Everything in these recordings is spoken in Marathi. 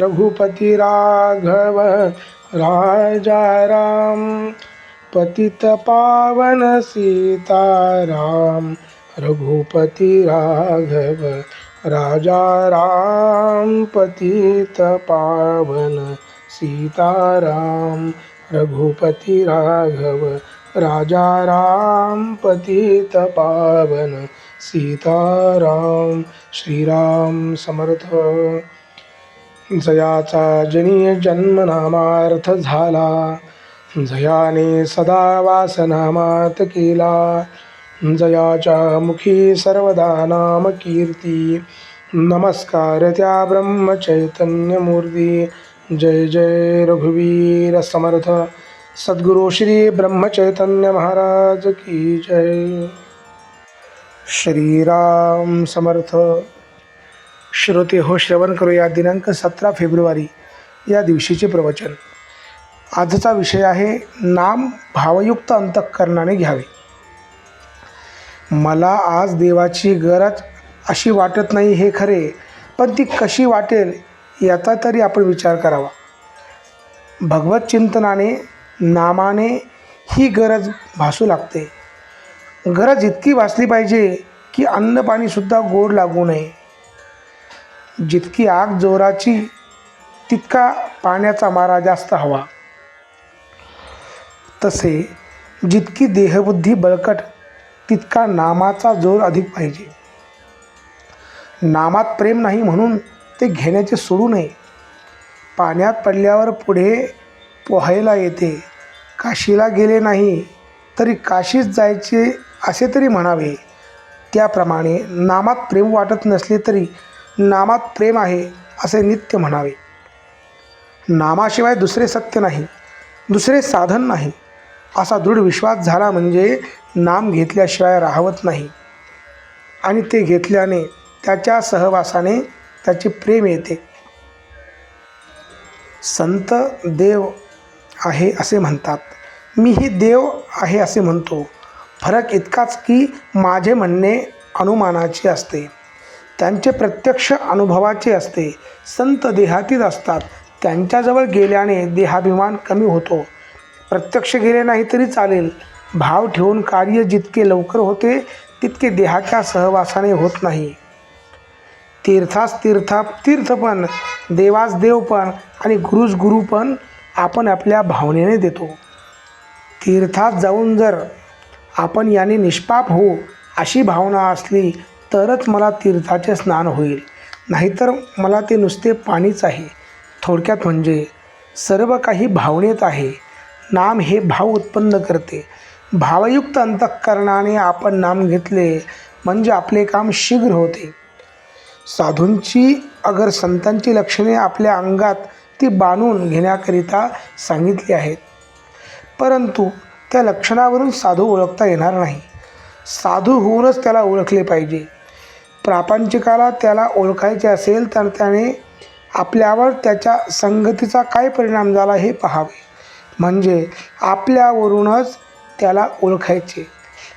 रघुपती राघव राजा राम पतित पावन सीताराम रघुपती राघव राजा राम पतित पावन सीताराम रघुपती राघव राजा राम पतित पावन सीताराम। श्रीराम समर्थ। जयाचा जनी जन्मनामार्थ झाला. जयाने सदा वासनामात केला. जयाच्या मुखी सर्वदा नाम कीर्ती. नमस्कार त्या ब्रह्मचैतन्यमूर्ती जय जय रघुवीर समर्थ. सद्गुरु श्री ब्रह्मचैतन्य महाराज की जय. श्रीराम समर्थ. श्रोते हो श्रवण करूया दिनांक सतरा फेब्रुवारी या दिवशीचे प्रवचन. आजचा विषय आहे नाम भावयुक्त अंतःकरणाने घ्यावे. मला आज देवाची गरज अशी वाटत नाही हे खरे पण ती कशी वाटेल याचा तरी आपण विचार करावा. भगवत चिंतनाने नामाने ही गरज भासू लागते. गरज इतकी भासली पाहिजे की अन्नपाणीसुद्धा गोड लागू नये. जितकी आग जोराची तितका पाण्याचा मारा जास्त हवा. तसे जितकी देहबुद्धी बळकट तितका नामाचा जोर अधिक पाहिजे. नामात प्रेम नाही म्हणून ते घेण्याचे सोडू नये. पाण्यात पडल्यावर पुढे पोहायला येते. काशीला गेले नाही तरी काशीत जायचे असे तरी म्हणावे. त्याप्रमाणे नामात प्रेम वाटत नसले तरी नामात प्रेम आहे असे नित्य म्हणावे. नामाशिवाय दुसरे सत्य नाही दुसरे साधन नाही असा दृढ विश्वास झाला म्हणजे नाम घेतल्याशिवाय राहवत नाही. आणि ते घेतल्याने त्याच्या सहवासाने त्याचे प्रेम येते. संत देव आहे असे म्हणतात. मीही देव आहे असे म्हणतो. फरक इतकाच की माझे म्हणणे अनुमानाचे असते. त्यांचे प्रत्यक्ष अनुभवाचे असते. संत देहातीत असतात. त्यांच्याजवळ गेल्याने देहाभिमान कमी होतो. प्रत्यक्ष गेले नाही तरी चालेल. भाव ठेवून कार्य जितके लवकर होते तितके देहाच्या सहवासाने होत नाही. तीर्थास तीर्था तीर्थ पण देवास देवपण आणि गुरुस गुरुपण आपण आपल्या भावनेने देतो. तीर्थात जाऊन जर आपण याने निष्पाप हो अशी भावना असली तरच मला तीर्थाचे स्नान होईल. नाहीतर मला ते नुसते पाणीच आहे. थोडक्यात म्हणजे सर्व काही भावनेत आहे. नाम हे भाव उत्पन्न करते. भावयुक्त अंतःकरणाने आपण नाम घेतले म्हणजे आपले काम शीघ्र होते. साधूंची अगर संतांची लक्षणे आपल्या अंगात ती बांधून घेण्याकरिता सांगितली आहेत. परंतु त्या लक्षणावरून साधू ओळखता येणार नाही. साधू होऊनच त्याला ओळखले पाहिजे. प्रापंचिकाला त्याला ओळखायचे असेल तर त्याने आपल्यावर त्याच्या संगतीचा काय परिणाम झाला हे पहावे. म्हणजे आपल्यावरूनच त्याला ओळखायचे.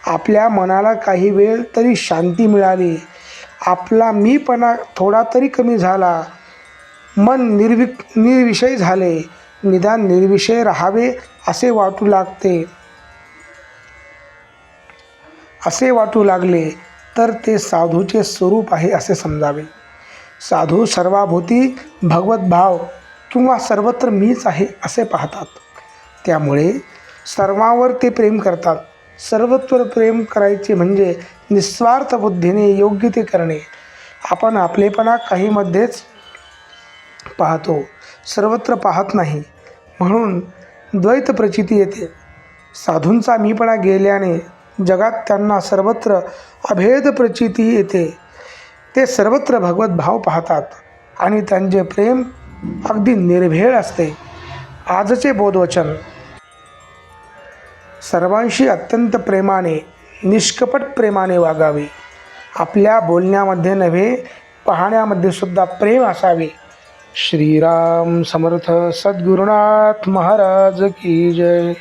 आपल्या मनाला काही वेळ तरी शांती मिळाली. आपला मीपणा थोडा तरी कमी झाला. मन निर्वि निर्विषय झाले. निदान निर्विषय राहावे असे वाटू लागते. असे वाटू लागले. तर ते साधूचे स्वरूप आहे असे समजावे. साधू सर्वाभूती भगवत भाव किंवा सर्वत्र मीच आहे असे पाहतात. त्यामुळे सर्वांवर ते प्रेम करतात. सर्वत्र प्रेम करायचे म्हणजे निस्वार्थ बुद्धीने योग्य ते करणे. आपण आपलेपणा काहीमध्येच पाहतो. सर्वत्र पाहत नाही. म्हणून द्वैत प्रचिती येते. साधूंचा मीपणा गेल्याने जगात त्यांना सर्वत्र अभेद प्रचिती येते. ते सर्वत्र भगवत भाव पाहतात आणि त्यांचे प्रेम अगदी निर्भेळ असते. आजचे बोधवचन. सर्वांशी अत्यंत प्रेमाने निष्कपट प्रेमाने वागावे. आपल्या बोलण्यामध्ये नव्हे पाहण्यामध्ये सुद्धा प्रेम असावे. श्रीराम समर्थ सद्गुरुनाथ महाराज की जय.